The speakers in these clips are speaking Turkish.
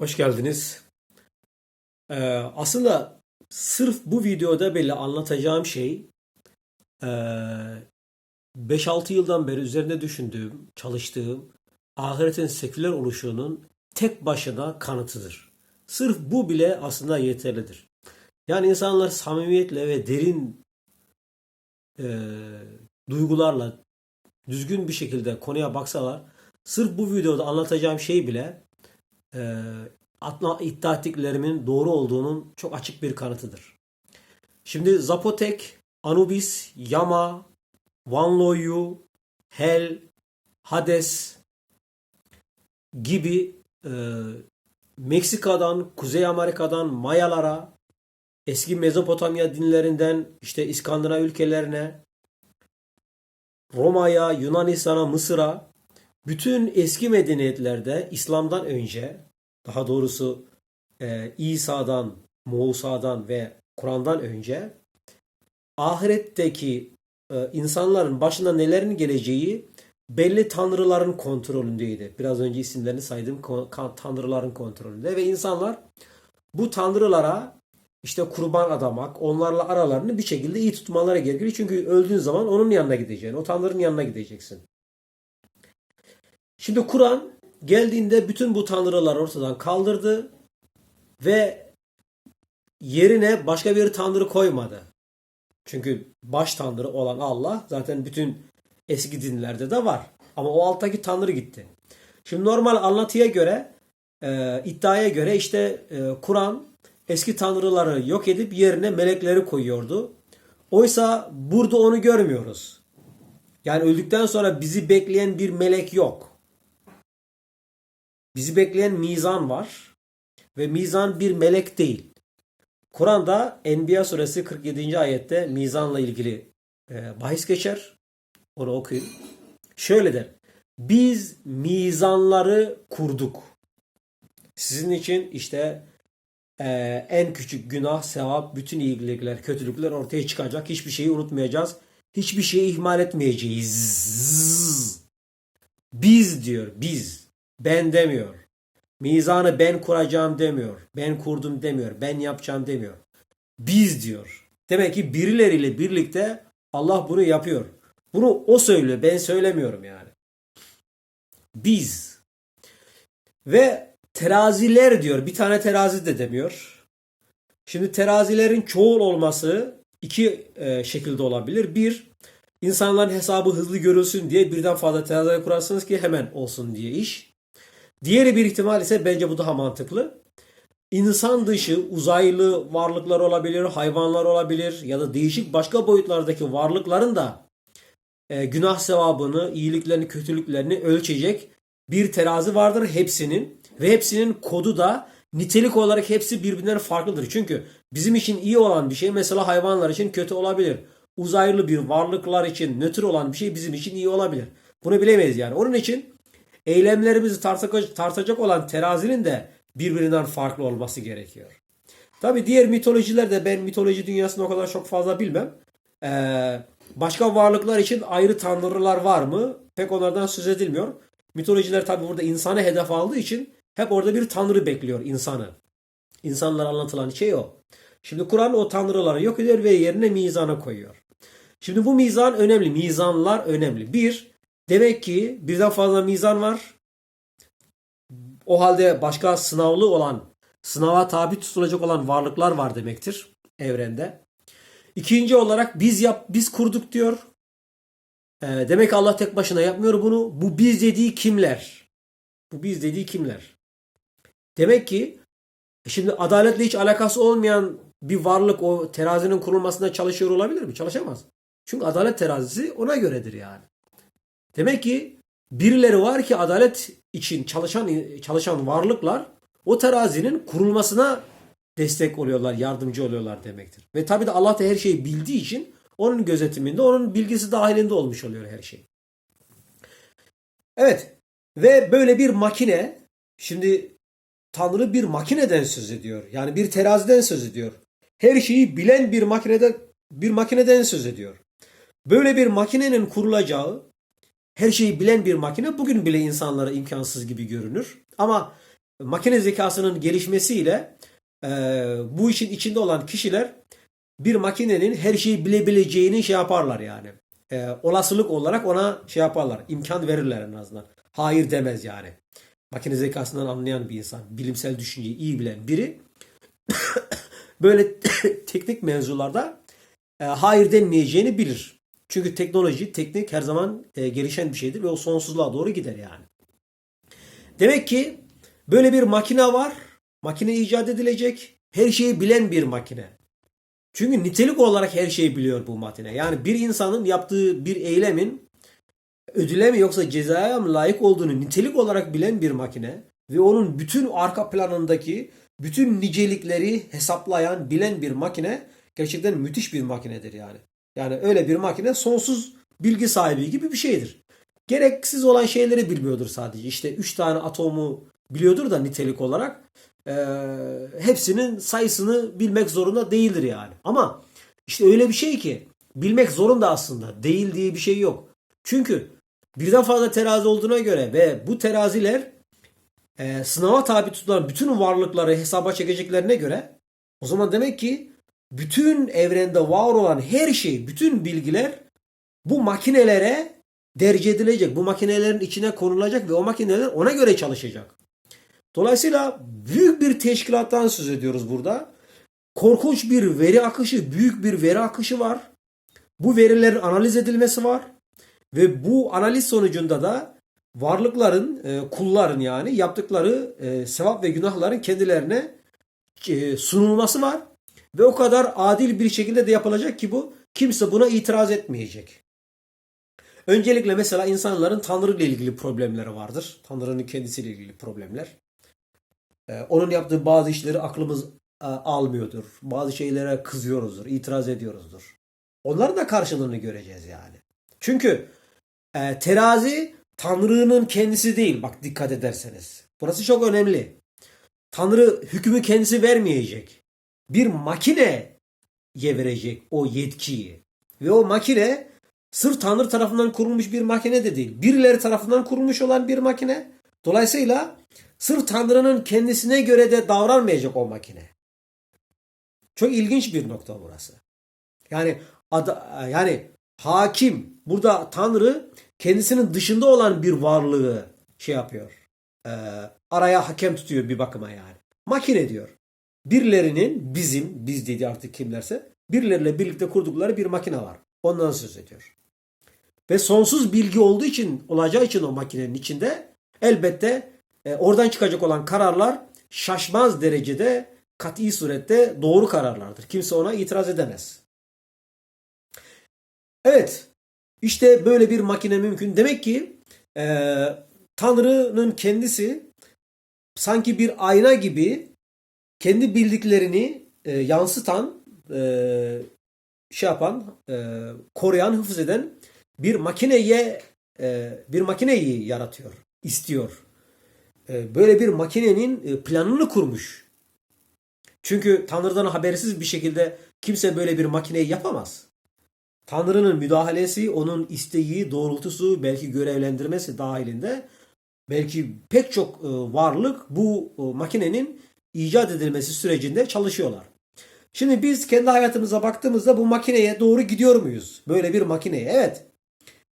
Hoş geldiniz. Ee, aslında sırf bu videoda bile anlatacağım şey ee, 5-6 yıldan beri üzerinde düşündüğüm, çalıştığım ahiretin seküler oluşunun tek başına kanıtıdır. Sırf bu bile aslında yeterlidir. Yani insanlar samimiyetle ve derin ee, duygularla düzgün bir şekilde konuya baksalar sırf bu videoda anlatacağım şey bile e, atla, iddia ettiklerimin doğru olduğunun çok açık bir kanıtıdır. Şimdi Zapotek, Anubis, Yama, Wanloyu, Hel, Hades gibi e, Meksika'dan, Kuzey Amerika'dan Mayalara, eski Mezopotamya dinlerinden işte İskandinav ülkelerine, Roma'ya, Yunanistan'a, Mısır'a bütün eski medeniyetlerde İslam'dan önce daha doğrusu e, İsa'dan, Musa'dan ve Kur'an'dan önce ahiretteki e, insanların başına nelerin geleceği belli tanrıların kontrolündeydi. Biraz önce isimlerini saydığım tanrıların kontrolünde ve insanlar bu tanrılara işte kurban adamak, onlarla aralarını bir şekilde iyi tutmaları gerekiyor. Çünkü öldüğün zaman onun yanına gideceksin. O tanrının yanına gideceksin. Şimdi Kur'an geldiğinde bütün bu tanrıları ortadan kaldırdı ve yerine başka bir tanrı koymadı. Çünkü baş tanrı olan Allah zaten bütün eski dinlerde de var. Ama o alttaki tanrı gitti. Şimdi normal anlatıya göre, e, iddiaya göre işte e, Kur'an eski tanrıları yok edip yerine melekleri koyuyordu. Oysa burada onu görmüyoruz. Yani öldükten sonra bizi bekleyen bir melek yok. Bizi bekleyen mizan var. Ve mizan bir melek değil. Kur'an'da Enbiya suresi 47. ayette mizanla ilgili e, bahis geçer. Onu okuyun. Şöyle der. Biz mizanları kurduk. Sizin için işte e, en küçük günah, sevap, bütün iyilikler, kötülükler ortaya çıkacak. Hiçbir şeyi unutmayacağız. Hiçbir şeyi ihmal etmeyeceğiz. Biz diyor, biz. Ben demiyor. Mizanı ben kuracağım demiyor. Ben kurdum demiyor. Ben yapacağım demiyor. Biz diyor. Demek ki birileriyle birlikte Allah bunu yapıyor. Bunu o söylüyor. Ben söylemiyorum yani. Biz. Ve teraziler diyor. Bir tane terazi de demiyor. Şimdi terazilerin çoğul olması iki e, şekilde olabilir. Bir, insanların hesabı hızlı görülsün diye birden fazla terazi kurarsınız ki hemen olsun diye iş. Diğeri bir ihtimal ise bence bu daha mantıklı. İnsan dışı uzaylı varlıklar olabilir, hayvanlar olabilir ya da değişik başka boyutlardaki varlıkların da e, günah sevabını, iyiliklerini, kötülüklerini ölçecek bir terazi vardır hepsinin ve hepsinin kodu da nitelik olarak hepsi birbirinden farklıdır. Çünkü bizim için iyi olan bir şey mesela hayvanlar için kötü olabilir. Uzaylı bir varlıklar için nötr olan bir şey bizim için iyi olabilir. Bunu bilemeyiz yani. Onun için eylemlerimizi tartacak, olan terazinin de birbirinden farklı olması gerekiyor. Tabi diğer mitolojilerde ben mitoloji dünyasını o kadar çok fazla bilmem. Ee, başka varlıklar için ayrı tanrılar var mı? Pek onlardan söz edilmiyor. Mitolojiler tabi burada insanı hedef aldığı için hep orada bir tanrı bekliyor insanı. İnsanlara anlatılan şey o. Şimdi Kur'an o tanrıları yok ediyor ve yerine mizanı koyuyor. Şimdi bu mizan önemli. Mizanlar önemli. Bir, demek ki birden fazla mizan var. O halde başka sınavlı olan, sınava tabi tutulacak olan varlıklar var demektir evrende. İkinci olarak biz yap, biz kurduk diyor. E, demek ki Allah tek başına yapmıyor bunu. Bu biz dediği kimler? Bu biz dediği kimler? Demek ki şimdi adaletle hiç alakası olmayan bir varlık o terazinin kurulmasında çalışıyor olabilir mi? Çalışamaz. Çünkü adalet terazisi ona göredir yani. Demek ki birileri var ki adalet için çalışan çalışan varlıklar o terazinin kurulmasına destek oluyorlar, yardımcı oluyorlar demektir. Ve tabii de Allah da her şeyi bildiği için onun gözetiminde, onun bilgisi dahilinde olmuş oluyor her şey. Evet. Ve böyle bir makine şimdi Tanrı bir makineden söz ediyor. Yani bir teraziden söz ediyor. Her şeyi bilen bir makinede bir makineden söz ediyor. Böyle bir makinenin kurulacağı her şeyi bilen bir makine bugün bile insanlara imkansız gibi görünür. Ama makine zekasının gelişmesiyle e, bu işin içinde olan kişiler bir makinenin her şeyi bilebileceğini şey yaparlar yani. E, olasılık olarak ona şey yaparlar. imkan verirler en azından. Hayır demez yani. Makine zekasından anlayan bir insan, bilimsel düşünceyi iyi bilen biri böyle teknik mevzularda e, hayır denmeyeceğini bilir. Çünkü teknoloji, teknik her zaman e, gelişen bir şeydir ve o sonsuzluğa doğru gider yani. Demek ki böyle bir makine var. Makine icat edilecek. Her şeyi bilen bir makine. Çünkü nitelik olarak her şeyi biliyor bu makine. Yani bir insanın yaptığı bir eylemin ödüle mi yoksa cezaya mı layık olduğunu nitelik olarak bilen bir makine ve onun bütün arka planındaki bütün nicelikleri hesaplayan, bilen bir makine gerçekten müthiş bir makinedir yani. Yani öyle bir makine sonsuz bilgi sahibi gibi bir şeydir. Gereksiz olan şeyleri bilmiyordur sadece. İşte 3 tane atomu biliyordur da nitelik olarak e, hepsinin sayısını bilmek zorunda değildir yani. Ama işte öyle bir şey ki bilmek zorunda aslında. Değil diye bir şey yok. Çünkü birden fazla terazi olduğuna göre ve bu teraziler e, sınava tabi tutulan bütün varlıkları hesaba çekeceklerine göre o zaman demek ki bütün evrende var olan her şey, bütün bilgiler bu makinelere derc edilecek. Bu makinelerin içine konulacak ve o makineler ona göre çalışacak. Dolayısıyla büyük bir teşkilattan söz ediyoruz burada. Korkunç bir veri akışı, büyük bir veri akışı var. Bu verilerin analiz edilmesi var. Ve bu analiz sonucunda da varlıkların, e, kulların yani yaptıkları e, sevap ve günahların kendilerine e, sunulması var. Ve o kadar adil bir şekilde de yapılacak ki bu kimse buna itiraz etmeyecek. Öncelikle mesela insanların Tanrı ile ilgili problemleri vardır. Tanrı'nın kendisiyle ilgili problemler. Ee, onun yaptığı bazı işleri aklımız e, almıyordur. Bazı şeylere kızıyoruzdur, itiraz ediyoruzdur. Onların da karşılığını göreceğiz yani. Çünkü e, terazi Tanrı'nın kendisi değil. Bak dikkat ederseniz. Burası çok önemli. Tanrı hükmü kendisi vermeyecek. Bir makineye verecek o yetkiyi. Ve o makine sırf Tanrı tarafından kurulmuş bir makine de değil. Birileri tarafından kurulmuş olan bir makine. Dolayısıyla sırf Tanrı'nın kendisine göre de davranmayacak o makine. Çok ilginç bir nokta burası. Yani ada, yani hakim burada Tanrı kendisinin dışında olan bir varlığı şey yapıyor. E, araya hakem tutuyor bir bakıma yani. Makine diyor. Birilerinin bizim biz dedi artık kimlerse birileriyle birlikte kurdukları bir makine var. Ondan söz ediyor. Ve sonsuz bilgi olduğu için olacağı için o makinenin içinde elbette e, oradan çıkacak olan kararlar şaşmaz derecede kat'i surette doğru kararlardır. Kimse ona itiraz edemez. Evet. işte böyle bir makine mümkün. Demek ki e, Tanrı'nın kendisi sanki bir ayna gibi kendi bildiklerini e, yansıtan, e, şey yapan, e, koruyan, hıfz eden bir makineye e, bir makineyi yaratıyor, istiyor. E, böyle bir makinenin e, planını kurmuş. Çünkü Tanrı'dan habersiz bir şekilde kimse böyle bir makineyi yapamaz. Tanrı'nın müdahalesi, onun isteği, doğrultusu, belki görevlendirmesi dahilinde belki pek çok e, varlık bu e, makinenin icat edilmesi sürecinde çalışıyorlar. Şimdi biz kendi hayatımıza baktığımızda bu makineye doğru gidiyor muyuz? Böyle bir makineye. Evet.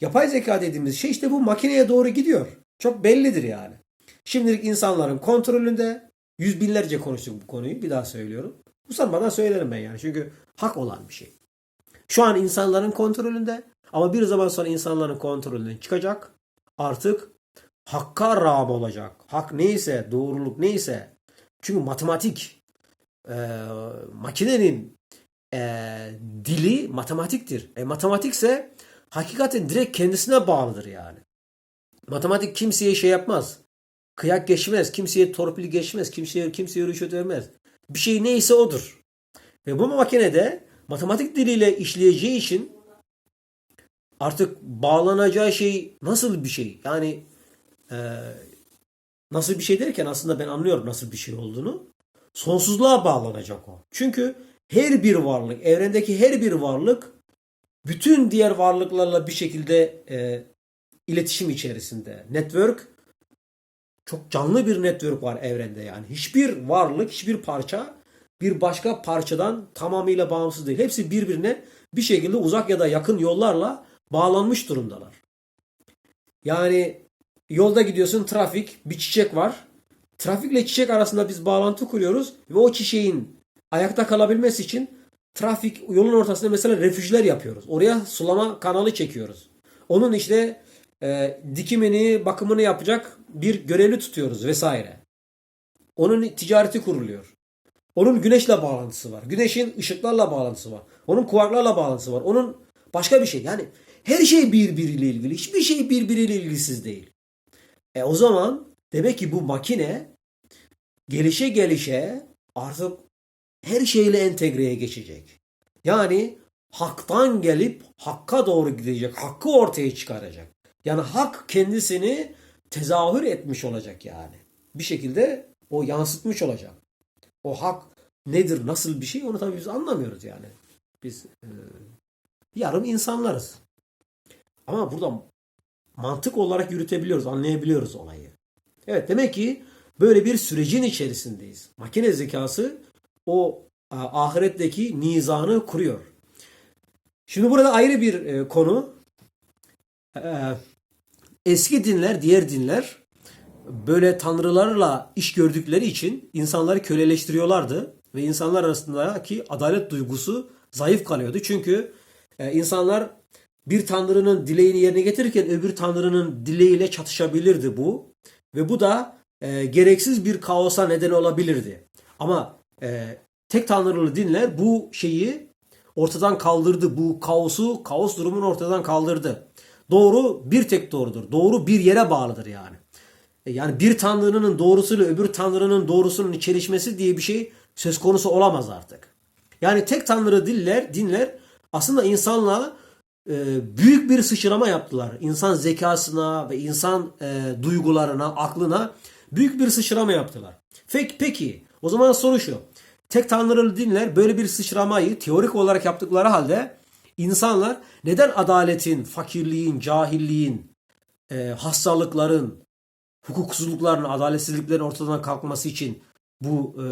Yapay zeka dediğimiz şey işte bu makineye doğru gidiyor. Çok bellidir yani. Şimdilik insanların kontrolünde yüz binlerce konuştuk bu konuyu. Bir daha söylüyorum. Usanmadan söylerim ben yani. Çünkü hak olan bir şey. Şu an insanların kontrolünde ama bir zaman sonra insanların kontrolünden çıkacak. Artık hakka rağm olacak. Hak neyse, doğruluk neyse. Çünkü matematik e, makinenin e, dili matematiktir. E, matematikse hakikaten direkt kendisine bağlıdır yani. Matematik kimseye şey yapmaz. Kıyak geçmez. Kimseye torpil geçmez. Kimseye, kimseye rüşvet vermez. Bir şey neyse odur. Ve bu makinede matematik diliyle işleyeceği için artık bağlanacağı şey nasıl bir şey? Yani e, nasıl bir şey derken aslında ben anlıyorum nasıl bir şey olduğunu. Sonsuzluğa bağlanacak o. Çünkü her bir varlık, evrendeki her bir varlık bütün diğer varlıklarla bir şekilde e, iletişim içerisinde. Network çok canlı bir network var evrende yani. Hiçbir varlık, hiçbir parça bir başka parçadan tamamıyla bağımsız değil. Hepsi birbirine bir şekilde uzak ya da yakın yollarla bağlanmış durumdalar. Yani yolda gidiyorsun trafik, bir çiçek var. Trafikle çiçek arasında biz bağlantı kuruyoruz ve o çiçeğin ayakta kalabilmesi için trafik yolun ortasında mesela refüjler yapıyoruz. Oraya sulama kanalı çekiyoruz. Onun işte e, dikimini, bakımını yapacak bir görevli tutuyoruz vesaire. Onun ticareti kuruluyor. Onun güneşle bağlantısı var. Güneşin ışıklarla bağlantısı var. Onun kuarklarla bağlantısı var. Onun başka bir şey. Yani her şey birbiriyle ilgili. Hiçbir şey birbiriyle ilgisiz değil. E o zaman demek ki bu makine gelişe gelişe artık her şeyle entegreye geçecek. Yani haktan gelip hakka doğru gidecek. Hakkı ortaya çıkaracak. Yani hak kendisini tezahür etmiş olacak yani. Bir şekilde o yansıtmış olacak. O hak nedir, nasıl bir şey onu tabii biz anlamıyoruz yani. Biz e, yarım insanlarız. Ama burada mantık olarak yürütebiliyoruz, anlayabiliyoruz olayı. Evet demek ki böyle bir sürecin içerisindeyiz. Makine zekası o e, ahiretteki nizanı kuruyor. Şimdi burada ayrı bir e, konu. E, eski dinler, diğer dinler böyle tanrılarla iş gördükleri için insanları köleleştiriyorlardı ve insanlar arasındaki adalet duygusu zayıf kalıyordu. Çünkü insanlar bir tanrının dileğini yerine getirirken öbür tanrının dileğiyle çatışabilirdi bu ve bu da e, gereksiz bir kaosa neden olabilirdi. Ama e, tek tanrılı dinler bu şeyi ortadan kaldırdı. Bu kaosu, kaos durumunu ortadan kaldırdı. Doğru bir tek doğrudur. Doğru bir yere bağlıdır yani. E, Yani bir tanrının doğrusuyla öbür tanrının doğrusunun çelişmesi diye bir şey söz konusu olamaz artık. Yani tek tanrı diller, dinler aslında insanla büyük bir sıçrama yaptılar. İnsan zekasına ve insan e, duygularına, aklına büyük bir sıçrama yaptılar. Peki, peki o zaman soru şu. Tek tanrılı dinler böyle bir sıçramayı teorik olarak yaptıkları halde insanlar neden adaletin, fakirliğin, cahilliğin, e, hastalıkların, hukuksuzlukların, adaletsizliklerin ortadan kalkması için bu e,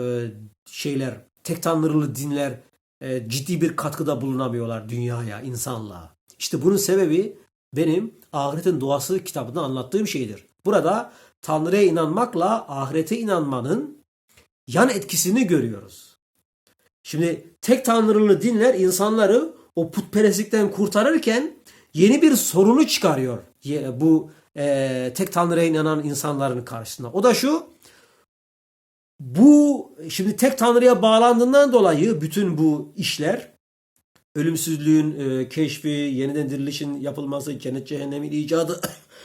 şeyler, tek tanrılı dinler ciddi bir katkıda bulunamıyorlar dünyaya, insanlığa. İşte bunun sebebi benim Ahiretin Doğası kitabında anlattığım şeydir. Burada Tanrı'ya inanmakla ahirete inanmanın yan etkisini görüyoruz. Şimdi tek tanrılı dinler insanları o putperestlikten kurtarırken yeni bir sorunu çıkarıyor bu e, tek tanrıya inanan insanların karşısına. O da şu bu şimdi tek tanrıya bağlandığından dolayı bütün bu işler ölümsüzlüğün e, keşfi, yeniden dirilişin yapılması, cennet cehennemin icadı,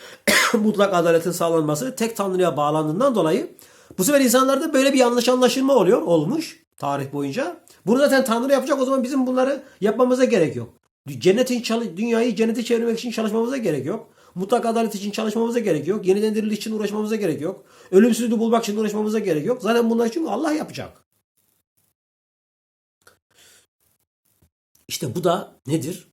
mutlak adaletin sağlanması tek tanrıya bağlandığından dolayı bu sefer insanlarda böyle bir yanlış anlaşılma oluyor, olmuş tarih boyunca. Bunu zaten Tanrı yapacak o zaman bizim bunları yapmamıza gerek yok. Cennetin dünyayı cennete çevirmek için çalışmamıza gerek yok. Mutlak adalet için çalışmamıza gerek yok. Yeniden diriliş için uğraşmamıza gerek yok. Ölümsüzlüğü bulmak için uğraşmamıza gerek yok. Zaten bunlar için Allah yapacak. İşte bu da nedir?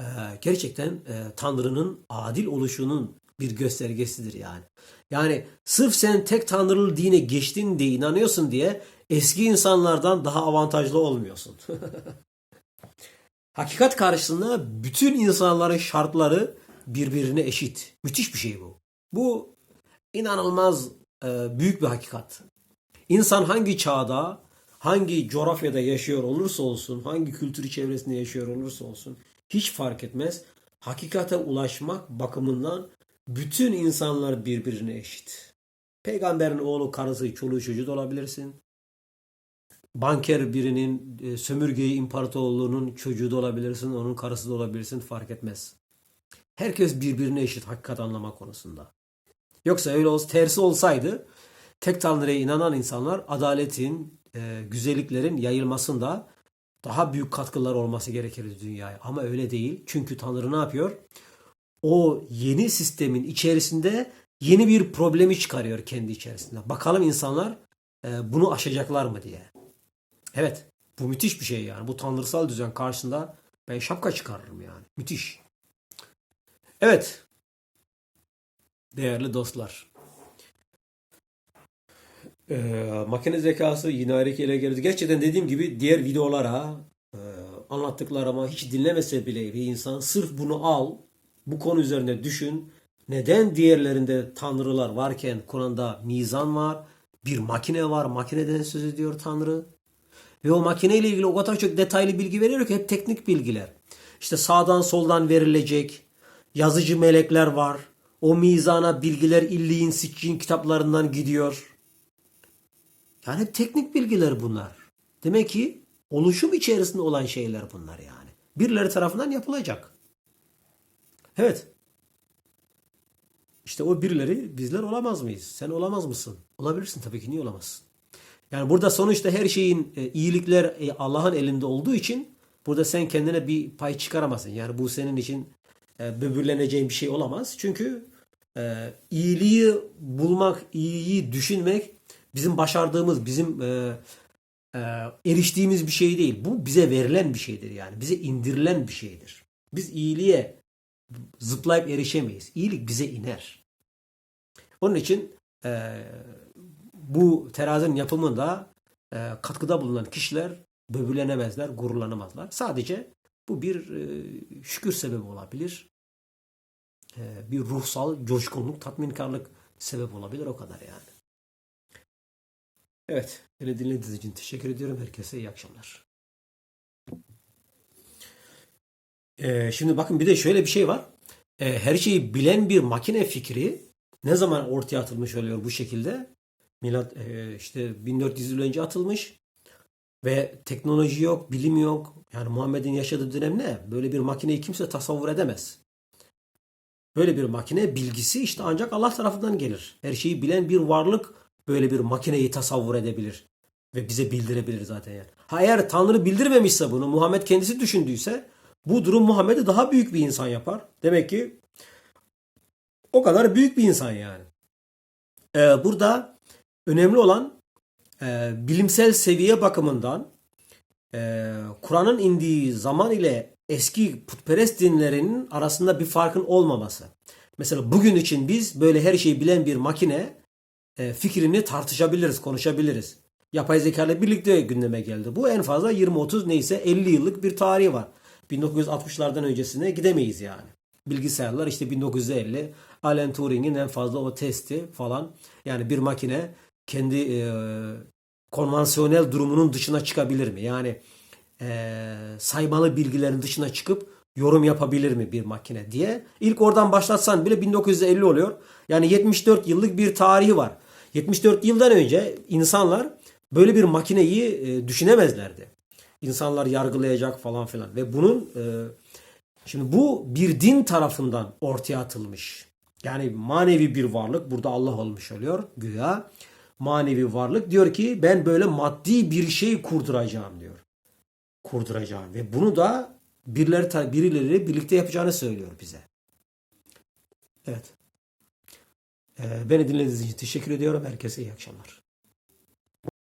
Ee, gerçekten e, Tanrı'nın adil oluşunun bir göstergesidir yani. Yani sırf sen tek tanrılı dine geçtin diye inanıyorsun diye eski insanlardan daha avantajlı olmuyorsun. Hakikat karşısında bütün insanların şartları birbirine eşit. Müthiş bir şey bu. Bu inanılmaz e, büyük bir hakikat. İnsan hangi çağda, hangi coğrafyada yaşıyor olursa olsun, hangi kültür çevresinde yaşıyor olursa olsun hiç fark etmez. Hakikate ulaşmak bakımından bütün insanlar birbirine eşit. Peygamberin oğlu, karısı, çoluğu, çocuğu da olabilirsin. Banker birinin e, sömürgeyi imparatorluğunun çocuğu da olabilirsin, onun karısı da olabilirsin fark etmez. Herkes birbirine eşit hakikat anlama konusunda. Yoksa öyle olsa tersi olsaydı tek tanrıya inanan insanlar adaletin, e, güzelliklerin yayılmasında daha büyük katkılar olması gerekirdi dünyaya. Ama öyle değil. Çünkü Tanrı ne yapıyor? O yeni sistemin içerisinde yeni bir problemi çıkarıyor kendi içerisinde. Bakalım insanlar e, bunu aşacaklar mı diye. Evet. Bu müthiş bir şey yani. Bu tanrısal düzen karşısında ben şapka çıkarırım yani. Müthiş. Evet. Değerli dostlar. Ee, makine zekası yine ele geldi. Gerçekten dediğim gibi diğer videolara e, anlattıklarıma hiç dinlemese bile bir insan sırf bunu al, bu konu üzerine düşün. Neden diğerlerinde tanrılar varken Kur'an'da mizan var, bir makine var, makineden söz ediyor Tanrı. Ve o makineyle ilgili o kadar çok detaylı bilgi veriyor ki hep teknik bilgiler. İşte sağdan soldan verilecek yazıcı melekler var. O mizana bilgiler illiğin, sicin kitaplarından gidiyor. Yani teknik bilgiler bunlar. Demek ki oluşum içerisinde olan şeyler bunlar yani. Birileri tarafından yapılacak. Evet. İşte o birileri bizler olamaz mıyız? Sen olamaz mısın? Olabilirsin tabii ki niye olamazsın? Yani burada sonuçta her şeyin e, iyilikler e, Allah'ın elinde olduğu için burada sen kendine bir pay çıkaramazsın. Yani bu senin için e, böbürleneceğin bir şey olamaz. Çünkü iyiliği bulmak, iyiyi düşünmek bizim başardığımız, bizim e, e, eriştiğimiz bir şey değil. Bu bize verilen bir şeydir yani. Bize indirilen bir şeydir. Biz iyiliğe zıplayıp erişemeyiz. İyilik bize iner. Onun için e, bu terazinin yapımında e, katkıda bulunan kişiler böbürlenemezler, gururlanamazlar. Sadece bu bir e, şükür sebebi olabilir. E, bir ruhsal coşkunluk, tatminkarlık sebep olabilir o kadar yani. Evet, beni dinlediğiniz için teşekkür ediyorum. Herkese iyi akşamlar. E, şimdi bakın bir de şöyle bir şey var. E, her şeyi bilen bir makine fikri ne zaman ortaya atılmış oluyor bu şekilde? Milat e, işte 1400 yıl önce atılmış ve teknoloji yok, bilim yok. Yani Muhammed'in yaşadığı dönem ne? Böyle bir makineyi kimse tasavvur edemez. Böyle bir makine bilgisi işte ancak Allah tarafından gelir. Her şeyi bilen bir varlık böyle bir makineyi tasavvur edebilir ve bize bildirebilir zaten yani. Ha eğer Tanrı bildirmemişse bunu Muhammed kendisi düşündüyse bu durum Muhammed'i daha büyük bir insan yapar. Demek ki o kadar büyük bir insan yani. Ee, burada önemli olan e, bilimsel seviye bakımından e, Kur'an'ın indiği zaman ile eski putperest dinlerinin arasında bir farkın olmaması. Mesela bugün için biz böyle her şeyi bilen bir makine fikrini tartışabiliriz, konuşabiliriz. Yapay zeka ile birlikte gündeme geldi. Bu en fazla 20-30 neyse 50 yıllık bir tarihi var. 1960'lardan öncesine gidemeyiz yani. Bilgisayarlar işte 1950 Alan Turing'in en fazla o testi falan. Yani bir makine kendi e, konvansiyonel durumunun dışına çıkabilir mi? Yani e, saymalı bilgilerin dışına çıkıp yorum yapabilir mi bir makine diye. İlk oradan başlatsan bile 1950 oluyor. Yani 74 yıllık bir tarihi var. 74 yıldan önce insanlar böyle bir makineyi e, düşünemezlerdi. İnsanlar yargılayacak falan filan ve bunun e, şimdi bu bir din tarafından ortaya atılmış. Yani manevi bir varlık burada Allah olmuş oluyor güya. Manevi varlık diyor ki ben böyle maddi bir şey kurduracağım diyor. Kurduracağım ve bunu da birileri birileri birlikte yapacağını söylüyor bize. Evet. Ee, beni dinlediğiniz için teşekkür ediyorum. Herkese iyi akşamlar.